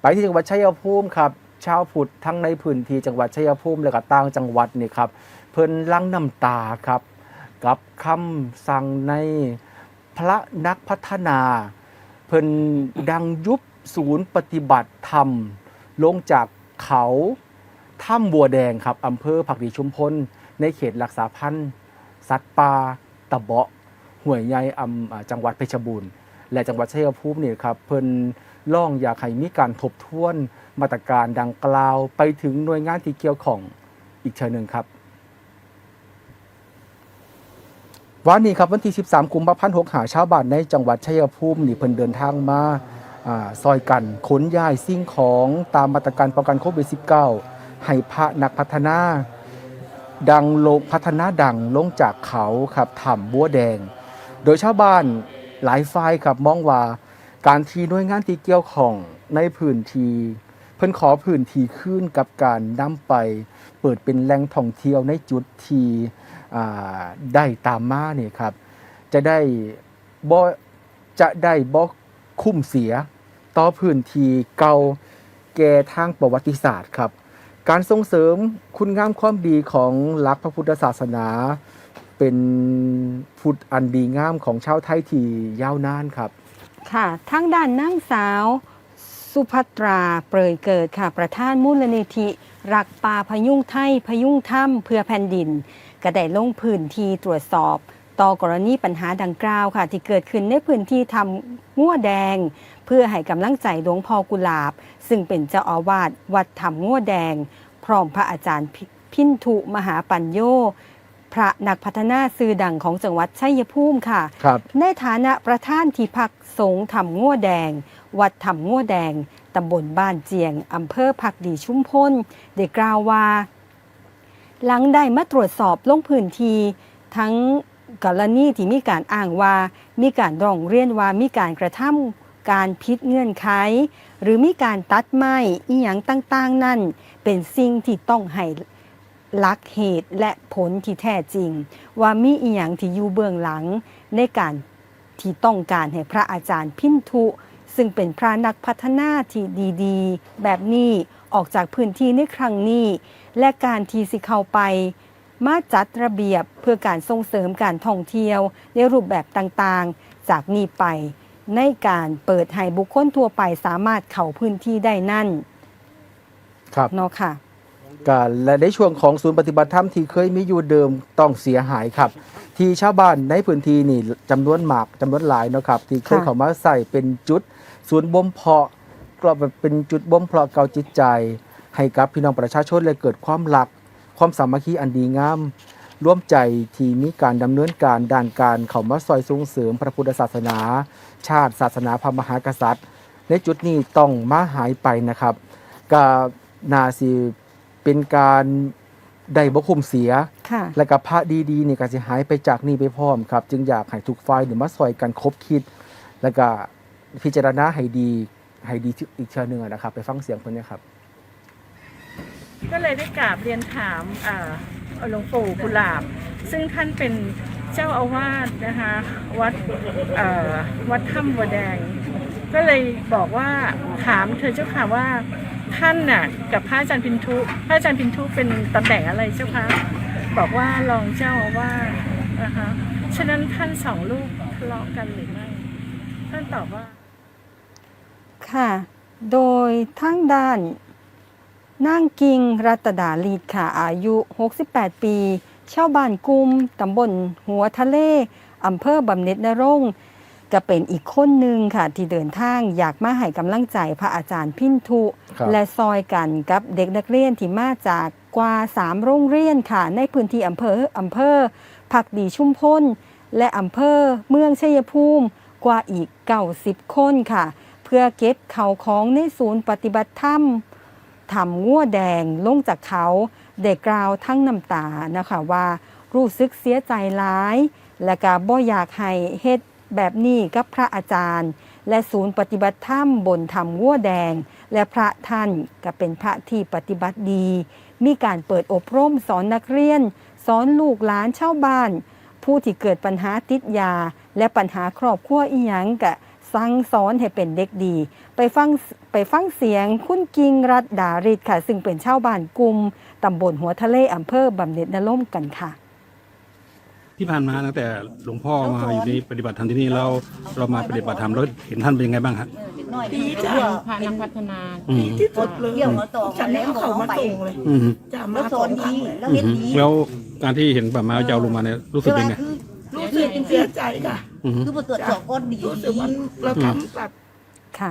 ไปที่จังหวัดชัยภูมิครับชาวพุทธทั้งในพื้นที่จังหวัดชัยภูมิและก็ต่างจังหวัดนี่ครับเพิ่นลังน้ำตาครับ กับคำสั่งในพระนักพัฒนา เพิ่นดังยุบศูนย์ปฏิบัติธรรม ลงจากเขาถ้ำบัวแดงครับอำเภอผักดีชุมพล ในเขตรักษาพันธุ์สัตว์ป่าตะเบาะห่วยใหญ่อำจังหวัดเพชรบูรณ์ และจังหวัดชัยภูมินี่ครับเพิ่น ล่องอยากให้มีการทบทวนมาตรการดังกล่าวไปถึงหน่วยงานที่เกี่ยวข้องอีกเชิญหนึ่งครับ วันนี้ครับวันที่ 13 กุมภาพันธ์6หาชาวบ้านในจังหวัดชัยภูมินี่เพิ่นเดินทางมาอาซอยกันขนย้ายสิ่งของตามมาตรการป้องกันโควิด -19 ให้พระนักพัฒนาดังลงพัฒนาดังลงจากเขาครับถ้ำบัวแดง โดยชาวบ้านหลายฝ่ายครับมองว่า การทีหน่วยงานที่เกี่ยวข้องในพื้นที่เพิ่นขอพื้นที่ขึ้นกับการนำไป เปิดเป็นแหล่งท่องเที่ยวในจุดที่อ่าได้ตามมาเนี่ยครับ จะได้บ่จะได้บ่คุ้มเสีย ต่อพื้นที่เก่าแก่ทางประวัติศาสตร์ครับ การส่งเสริมคุณงามความดีของหลักพระพุทธศาสนา เป็นพุทธอันดีงามของชาวไทยที่ยาวนานครับ ค่ะทางด้านนางสาว สุภัตราเปรยเกิดค่ะ ประธานมูลนิธิ รักป่าพยุงไทยพยุงถ้ำเพื่อแผ่นดินก็ได้ลงพื้นที่ตรวจสอบ ต่อกรณีปัญหาดังกล่าวค่ะ ที่เกิดขึ้นในพื้นที่ทำงัวแดง เพื่อให้กำลังใจหลวงพ่อกุหลาบ ซึ่งเป็นเจ้าอาวาสวัดทำงัวแดง พร้อมพระอาจารย์พิพินทุมหาปัญโย พระนักพัฒนาสื่อดังของจังหวัดชัยภูมิค่ะ ครับ ในฐานะประธานที่พักสงฆ์ทำงัวแดง วัดทำงัวแดง ตำบลบ้านเจียง อำเภอผักดีชุมพลได้กล่าวว่า หลังได้มาตรวจสอบลงพื้นที่ทั้งกรณีที่มีการอ้างว่า มีการร้องเรียนว่ามีการกระทำการพิษเงื่อนไข หรือมีการตัดไม้อีหยังต่างๆ นั่น เป็นสิ่งที่ต้องให้ ลักเหตุและผลที่แท้จริง ว่ามีอีหยังที่อยู่เบื้องหลัง ในการที่ต้องการให้พระอาจารย์พินทุ ซึ่งเป็นพระนักพัฒนาที่ดีๆ แบบนี้ออกจากพื้นที่ในครั้งนี้ และการที่สิเข้าไป มาจัดระเบียบเพื่อการส่งเสริมการท่องเที่ยว ในรูปแบบต่างๆ จากนี้ไป ในการเปิดให้บุคคลทั่วไปสามารถเข้าพื้นที่ได้นั่นครับเนาะค่ะ การและในช่วงของศูนย์ปฏิบัติธรรมที่เคยมีอยู่เดิมต้องเสียหายครับ ที่ชาวบ้านในพื้นที่นี่จำนวนมากจำนวนหลายเนาะครับที่เคยเข้ามาใส่เป็นจุดศูนย์บ่มเพาะก็เป็นจุดบ่มเพาะเกาจิตใจ ให้กับพี่น้องประชาชนเลยเกิดความรัก ความสามัคคีอันดีงาม ร่วมใจที่มีการดำเนินการด้านการเข้ามาซอยส่งเสริมพระพุทธศาสนา ชาติศาสนาพระมหากษัตริย์ ในจุดนี้ต้องมาหายไปนะครับก็นาสิ เป็นการได้บ่คุ้มเสีย ค่ะ และกับพระดีๆนี่ก็สิหายไปจากนี่ไปพร้อมครับ จึงอยากให้ทุกฝ่ายเนี่ยมาซอยกันคบคิด แล้วก็พิจารณาให้ดีให้ดีที่อีกเชิงหนึ่งอะนะครับ ไปฟังเสียงเพิ่นเนี่ยครับ ก็เลยได้กราบเรียนถามอ่าหลวงปู่กุหลาบ ซึ่งท่านเป็นเจ้าอาวาสนะคะวัดเอ่อวัดถ้ำบัวแดง ก็เลยบอกว่าถามเธอเจ้าค่ะว่า ท่านน่ะกับพระอาจารย์พินทุพระอาจารย์พินทุเป็นตำแหน่งอะไรเจ้าคะบอกว่ารองเจ้าอาวานะคะฉะนั้นท่านสองลูกทะเลาะกันหรือไม่ท่านตอบว่า ค่ะ โดยทางด้านนางกิงรัตดาลีดค่ะอายุ 68 ปีชาวบ้านกุมตำบลหัวทะเลอำเภอบำเน็จนรงค์ ก็เป็นอีกคนหนึ่งค่ะ ที่เดินทางอยากมาให้กำลังใจพระอาจารย์พินทุ ครับ และซอยกันกับเด็กนักเรียนที่มาจากกว่า 3 โรงเรียนค่ะ ในพื้นที่อำเภออำเภอผักดีชุมพลและอำเภอเมืองชัยภูมิกว่าอีก90คนค่ะ เพื่อเก็บเขาของในศูนย์ปฏิบัติธรรมทำงัวแดงลงจากเขาได้กล่าวทั้งน้ำตานะคะว่า รู้สึกเสียใจร้าย และก็บ่อยากให้เฮ็ด แบบนี้กับพระอาจารย์ และศูนย์ปฏิบัติธรรมบนธรรมงัวแดง และพระท่านก็เป็นพระที่ปฏิบัติดี มีการเปิดอบรมสอนนักเรียน สอนลูกหลานชาวบ้าน ผู้ที่เกิดปัญหาติดยา และปัญหาครอบครัวอีหยังกะสั่งสอนให้เป็นเด็กดี ไปฟังไปฟังเสียงคุณกิงรัตดาริดค่ะ ซึ่งเป็นชาวบ้านกลุ่มตำบลหัวทะเลอำเภอบำเหน็จนร่มกันค่ะ ที่ผ่านมาตั้งแต่หลวงพ่อมาอยู่ในปฏิบัติธรรมที่นี่เราเรามาปฏิบัติธรรมแล้วเห็นท่านเป็นยังไงบ้างครับดีจ้ะพานักพัฒนาอืมที่สุดเลยเที่ยวมาต่อฉันให้เขามาส่งเลยอืมจะแล้มาวสสออนนดีดีแล้วเห็นดีแล้วการที่เห็นแบบมาจะเอาลงมาเนี่ยรู้สึกแต่ยังว่าไงคือรู้สึกเสียใจค่ะอืมคือมาตรวจสอบก็ดีรู้สึกว่าเราทำแบบค่ะ